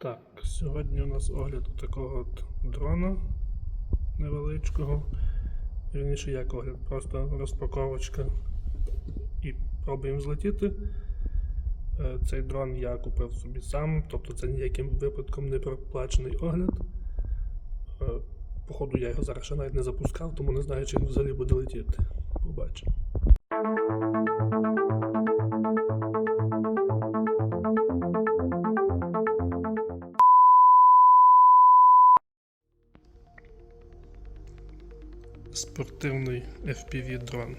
Так, сьогодні у нас огляд такого от дрона невеличкого. Вірніше, як огляд, просто розпаковочка і пробуємо злетіти. Е, Цей дрон я купив собі сам, тобто це ніяким випадком не проплачений огляд. Е, Походу, я його зараз ще навіть не запускав, тому не знаю, чи він взагалі буде летіти. Побачимо. Спортивний FPV дрон.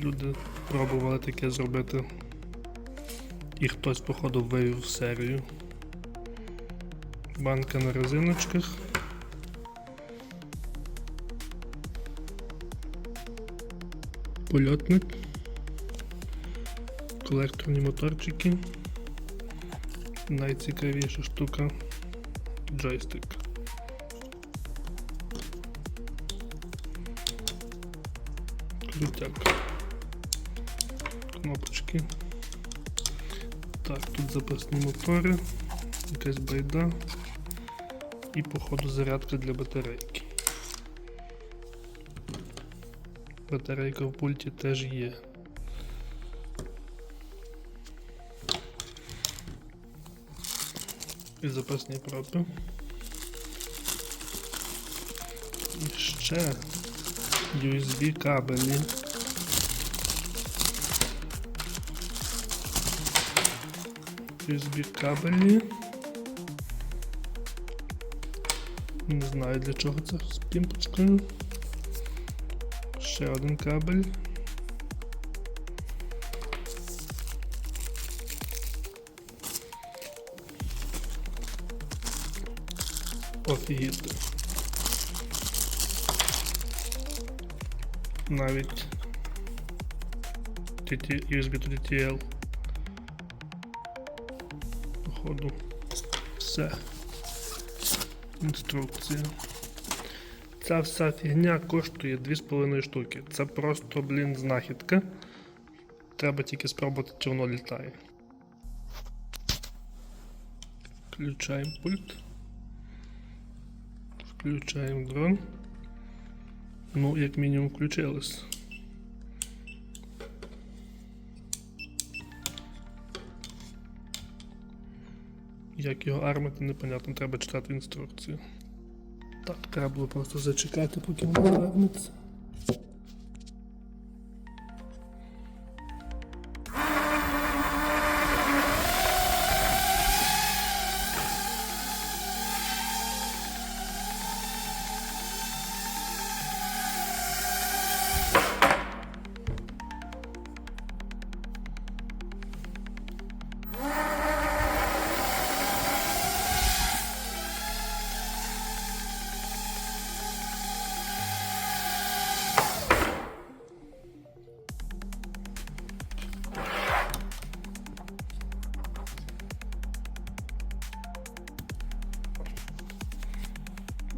Люди пробували таке зробити. І хтось, походу, вивів серію. Банка на резиночках. Польотник. Колекторні моторчики. Найцікавіша штука джойстик. Крутяк. Кнопочки. Так, тут запасні мотори, якась байда і походу зарядка для батарейки. Батарейка в пульті теж є. І запасні пропи. І ще USB кабелі. USB кабелі. Не знаю для чого це з пімпочкою. Ще один кабель. Офігіти. Навіть USB to TTL. Походу. Все. Інструкція. Ця вся фігня коштує 2,5 штуки. Це просто, блін, знахідка. Треба тільки спробувати, чи воно літає. Включаємо пульт. Включаємо дрон. Ну, як мінімум, включилось. Як його армити, непонятно, треба читати інструкцію. Так, треба було просто зачекати, поки воно армиться.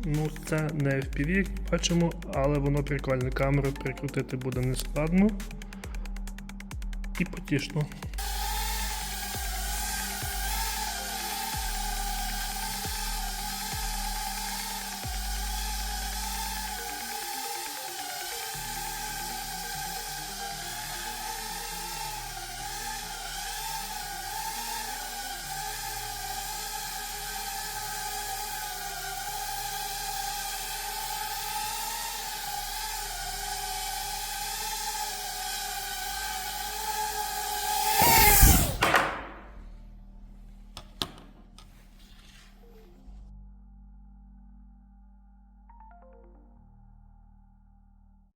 Ну, це не FPV, як бачимо, але воно прикольне. Камеру прикрутити буде нескладно і потішно.